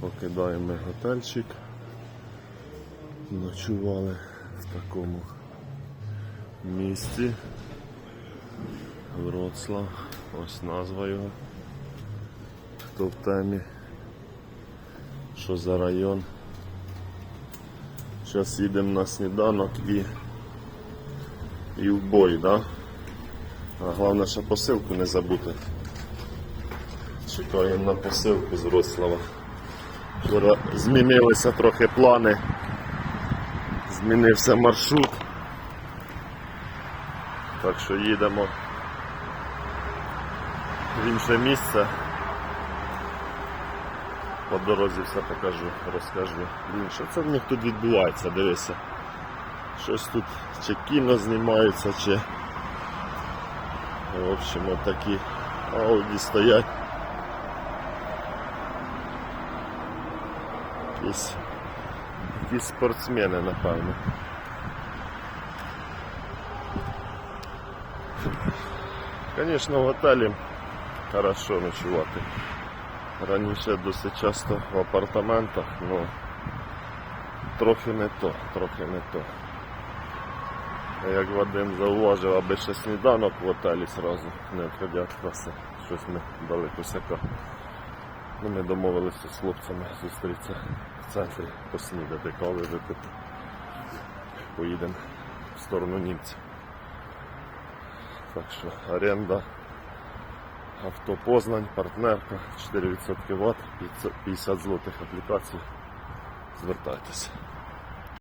Покидаємо готельчик. Ночували в такому місці. Вроцлав. Ось назва його. Хто в темі? Що за район? Зараз їдемо на сніданок і, і в бой, да? А головне, ще посилку не забути. Чекаємо на посилку з Вроцлава. Змінилися трохи плани. Змінився маршрут. Так що їдемо в інше місце. По дорозі все покажу, розкажу. Блін, це в них тут відбувається, дивися. Щось тут чи кіно знімаються, чи в общем от такі ауді стоять. Якісь, якісь спортсмени, напевно. Звісно, в готелі хорошо ночувати. Раніше досить часто в апартаментах, ну трохи не то, трохи не то. Як Вадим зауважив, аби ще сніданок в готелі сразу, не відходя від каси. Щось ми дали косяка. Ну, ми домовилися з хлопцями зустрітися в центрі, поснідати, кави випити. Поїдемо в сторону німців. Так що оренда авто Познань, партнерка, 4% Вт, 50 злотих аплікацій. Звертайтеся.